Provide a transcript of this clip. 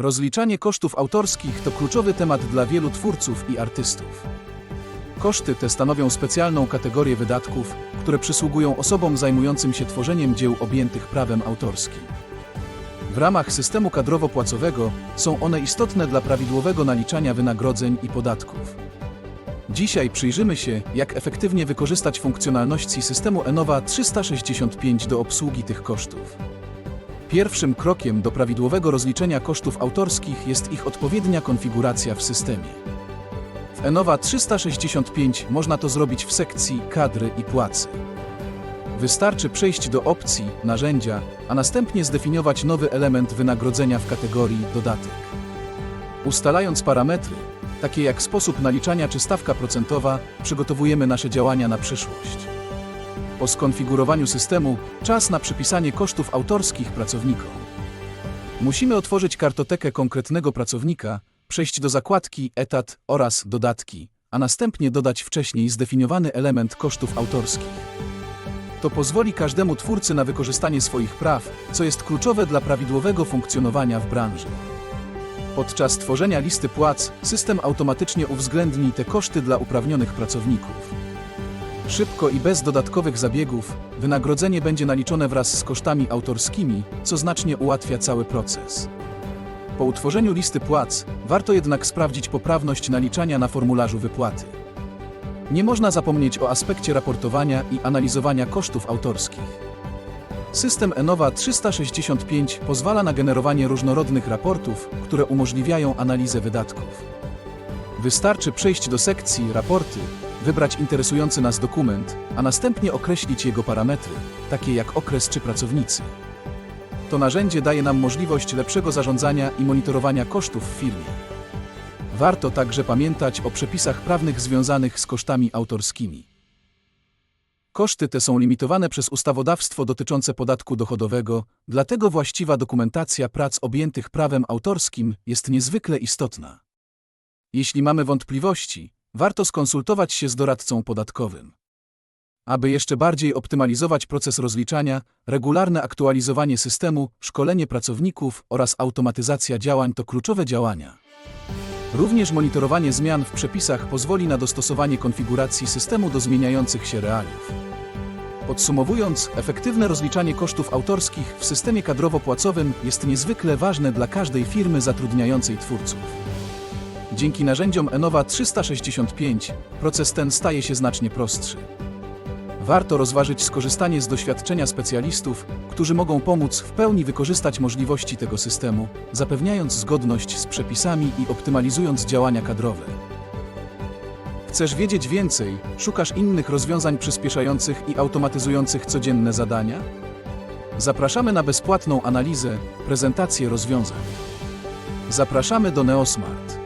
Rozliczanie kosztów autorskich to kluczowy temat dla wielu twórców i artystów. Koszty te stanowią specjalną kategorię wydatków, które przysługują osobom zajmującym się tworzeniem dzieł objętych prawem autorskim. W ramach systemu kadrowo-płacowego są one istotne dla prawidłowego naliczania wynagrodzeń i podatków. Dzisiaj przyjrzymy się, jak efektywnie wykorzystać funkcjonalności systemu Enova 365 do obsługi tych kosztów. Pierwszym krokiem do prawidłowego rozliczenia kosztów autorskich jest ich odpowiednia konfiguracja w systemie. W Enova 365 można to zrobić w sekcji Kadry i płacy. Wystarczy przejść do opcji Narzędzia, a następnie zdefiniować nowy element wynagrodzenia w kategorii Dodatek. Ustalając parametry, takie jak sposób naliczania czy stawka procentowa, przygotowujemy nasze działania na przyszłość. Po skonfigurowaniu systemu czas na przypisanie kosztów autorskich pracownikom. Musimy otworzyć kartotekę konkretnego pracownika, przejść do zakładki Etat oraz Dodatki, a następnie dodać wcześniej zdefiniowany element kosztów autorskich. To pozwoli każdemu twórcy na wykorzystanie swoich praw, co jest kluczowe dla prawidłowego funkcjonowania w branży. Podczas tworzenia listy płac, system automatycznie uwzględni te koszty dla uprawnionych pracowników. Szybko i bez dodatkowych zabiegów, wynagrodzenie będzie naliczone wraz z kosztami autorskimi, co znacznie ułatwia cały proces. Po utworzeniu listy płac, warto jednak sprawdzić poprawność naliczania na formularzu wypłaty. Nie można zapomnieć o aspekcie raportowania i analizowania kosztów autorskich. System Enova 365 pozwala na generowanie różnorodnych raportów, które umożliwiają analizę wydatków. Wystarczy przejść do sekcji Raporty, wybrać interesujący nas dokument, a następnie określić jego parametry, takie jak okres czy pracownicy. To narzędzie daje nam możliwość lepszego zarządzania i monitorowania kosztów w firmie. Warto także pamiętać o przepisach prawnych związanych z kosztami autorskimi. Koszty te są limitowane przez ustawodawstwo dotyczące podatku dochodowego, dlatego właściwa dokumentacja prac objętych prawem autorskim jest niezwykle istotna. Jeśli mamy wątpliwości, warto skonsultować się z doradcą podatkowym. Aby jeszcze bardziej optymalizować proces rozliczania, regularne aktualizowanie systemu, szkolenie pracowników oraz automatyzacja działań to kluczowe działania. Również monitorowanie zmian w przepisach pozwoli na dostosowanie konfiguracji systemu do zmieniających się realiów. Podsumowując, efektywne rozliczanie kosztów autorskich w systemie kadrowo-płacowym jest niezwykle ważne dla każdej firmy zatrudniającej twórców. Dzięki narzędziom Enova 365 proces ten staje się znacznie prostszy. Warto rozważyć skorzystanie z doświadczenia specjalistów, którzy mogą pomóc w pełni wykorzystać możliwości tego systemu, zapewniając zgodność z przepisami i optymalizując działania kadrowe. Chcesz wiedzieć więcej? Szukasz innych rozwiązań przyspieszających i automatyzujących codzienne zadania? Zapraszamy na bezpłatną analizę, prezentację rozwiązań. Zapraszamy do Neosmart.